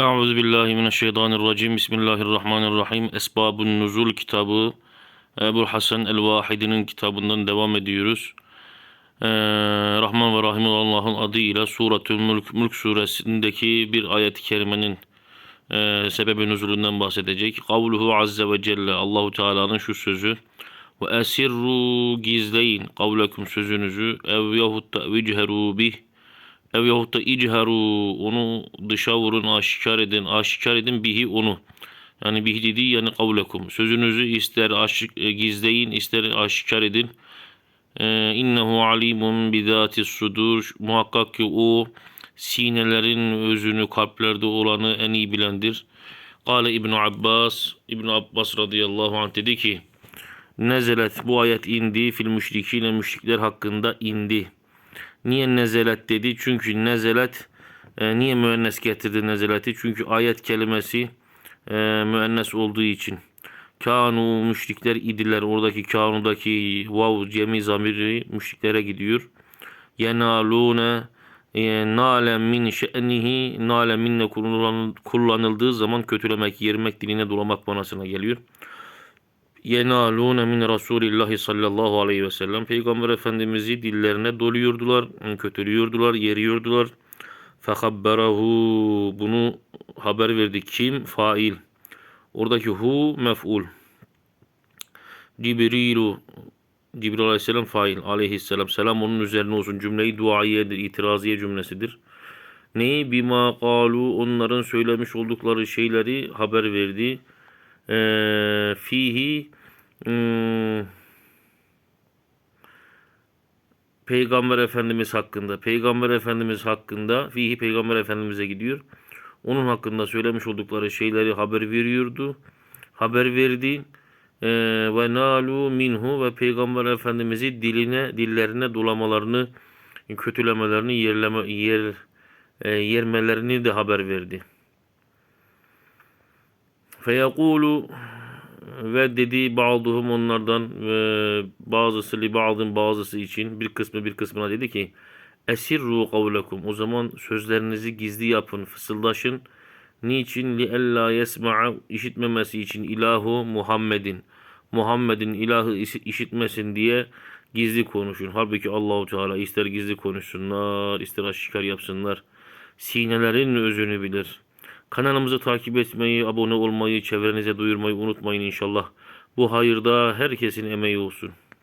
Euzu billahi mineşşeytanirracim. Bismillahirrahmanirrahim. Esbabun Nuzul kitabı Ebu Hasan el-Vahidi'nin kitabından devam ediyoruz. Ee, Rahman ve Rahim olan Allah'ın adıyla Suratül Mülk, Mülk suresindeki bir ayet-i kerimenin e, sebebi nuzulünden bahsedecek. Kavluhu azze ve celle Allahu Teala'nın şu sözü ve esirru gizleyin kavlekum sözünüzü ev yahut da vicheru bih ev yahut da icheru onu dışa vurun aşikar edin. Aşikar edin bihi onu. Yani bihi dediği yani kavlekum. Sözünüzü ister aşık, e, gizleyin ister aşikar edin. İnnehu alimun bidati sudur. Muhakkak ki o sinelerin özünü kalplerde olanı en iyi bilendir. Kale İbn Abbas İbn Abbas radıyallahu anh dedi ki Nezelet bu ayet indi fil müşrikine müşrikler hakkında indi. Niye nezelet dedi? Çünkü nezelet e, niye müennes getirdi nezeleti? Çünkü ayet kelimesi e, müennes olduğu için. Kanu müşrikler idiler. Oradaki kanudaki vav cemi zamiri müşriklere gidiyor. Yenalune e, nale min şe'nihi nale minne kullan- kullanıldığı zaman kötülemek, yermek, diline dolamak manasına geliyor. Yenalune min Resulillahi sallallahu aleyhi ve sellem. Peygamber Efendimiz'i dillerine doluyordular, kötülüyordular, yeriyordular. Fehabberahu bunu haber verdi. Kim? Fail. Oradaki hu mef'ul. Cibrilu Cibril aleyhisselam fail aleyhisselam selam onun üzerine olsun cümleyi duaiyedir, itiraziye cümlesidir. Neyi bima kalu onların söylemiş oldukları şeyleri haber verdi. Ee, fihi hmm, Peygamber Efendimiz hakkında, Peygamber Efendimiz hakkında, fihi Peygamber Efendimiz'e gidiyor. Onun hakkında söylemiş oldukları şeyleri haber veriyordu. Haber verdi. Ee, ve nalu minhu ve Peygamber Efendimiz'i diline, dillerine dolamalarını, kötülemelerini, yerleme, yer, e, yermelerini de haber verdi. Feyekulu ve dedi bazıhum onlardan ve bazısı li bazın bazısı için bir kısmı bir kısmına dedi ki esirru kavlekum o zaman sözlerinizi gizli yapın fısıldaşın niçin li ella yesma'a işitmemesi için ilahu Muhammedin Muhammed'in ilahı iş- işitmesin diye gizli konuşun. Halbuki Allahu Teala ister gizli konuşsunlar, ister aşikar yapsınlar. Sinelerin özünü bilir. Kanalımızı takip etmeyi, abone olmayı, çevrenize duyurmayı unutmayın inşallah. Bu hayırda herkesin emeği olsun.